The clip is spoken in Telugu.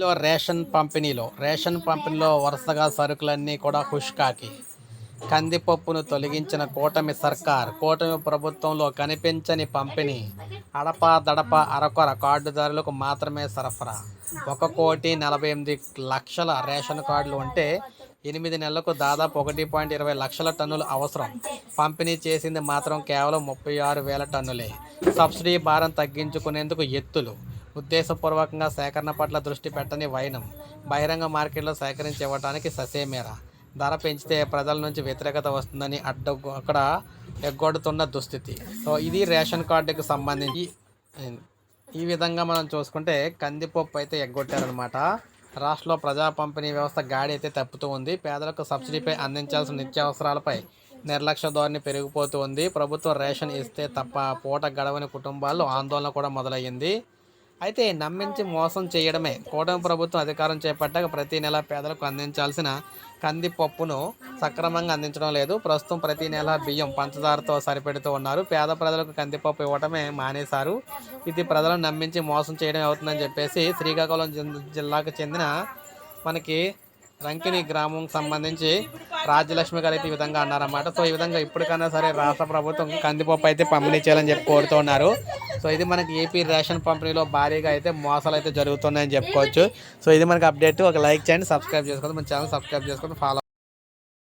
ఏపీలో రేషన్ పంపిణీలో. రేషన్ పంపిణీలో వరుసగా సరుకులన్నీ కూడా హుష్కాకి కందిపప్పును తొలగించిన కూటమి సర్కార్ కూటమి ప్రభుత్వంలో కనిపించని పంపిణీ. అడప దడప అరకొర కార్డుదారులకు మాత్రమే సరఫరా. ఒక కోటి నలభై ఎనిమిది లక్షల రేషన్ కార్డులు ఉంటే ఎనిమిది నెలలకు దాదాపు ఒకటి పాయింట్ ఇరవై లక్షల టన్నులు అవసరం. పంపిణీ చేసింది మాత్రం కేవలం ముప్పై ఆరు వేల టన్నులే. సబ్సిడీ భారం తగ్గించుకునేందుకు ఎత్తులు. ఉద్దేశపూర్వకంగా సేకరణ పట్ల దృష్టి పెట్టని వైనం బహిరంగ మార్కెట్లో సేకరించి ఇవ్వడానికి ససేమేరా. ధర పెంచితే ప్రజల నుంచి వ్యతిరేకత వస్తుందని అడ్డ అక్కడ ఎగ్గొడుతున్న దుస్థితి. సో ఇది రేషన్ కార్డుకి సంబంధించి ఈ విధంగా మనం చూసుకుంటే కందిపప్పు అయితే ఎగ్గొట్టారనమాట రాష్ట్రంలో ప్రజా పంపిణీ వ్యవస్థ గాడి అయితే తప్పుతూ ఉంది. పేదలకు సబ్సిడీపై అందించాల్సిన నిత్యావసరాలపై నిర్లక్ష్య ధోరణి పెరిగిపోతూ ఉంది. ప్రభుత్వం రేషన్ ఇస్తే తప్ప పూట గడవని కుటుంబాల్లో ఆందోళన కూడా మొదలయ్యింది. అయితే నమ్మించి మోసం చేయడమే. కూటమి ప్రభుత్వం అధికారం చేపట్టాక ప్రతి నెల పేదలకు అందించాల్సిన కందిపప్పును సక్రమంగా అందించడం లేదు. ప్రస్తుతం ప్రతి నెల బియ్యం పంచదారతో సరిపెడుతూ ఉన్నారు. పేద ప్రజలకు కందిపప్పు ఇవ్వటమే మానేశారు. ఇది ప్రజలను నమ్మించి మోసం చేయడం అవుతుందని చెప్పేసి శ్రీకాకుళం జిల్లాకు చెందిన మనకి రంకిని గ్రామం సంబంధించి రాజ్యలక్ష్మి గారు అయితే ఈ విధంగా అన్నారన్నమాట. సో ఈ విధంగా ఇప్పటికైనా సరే రాష్ట్ర ప్రభుత్వం కందిపప్పు అయితే పంపిణీ చేయాలని చెప్పి కోరుతున్నారు. సో ఇది మనకి ఏపీ రేషన్ పంపిణీలో భారీగా అయితే మోసాలు అయితే జరుగుతున్నాయని చెప్పుకోవచ్చు. సో ఇది మనకి అప్డేట్. ఒక లైక్ చేయండి సబ్స్క్రైబ్ చేసుకోండి మన ఛానల్ సబ్స్క్రైబ్ చేసుకొని ఫాలో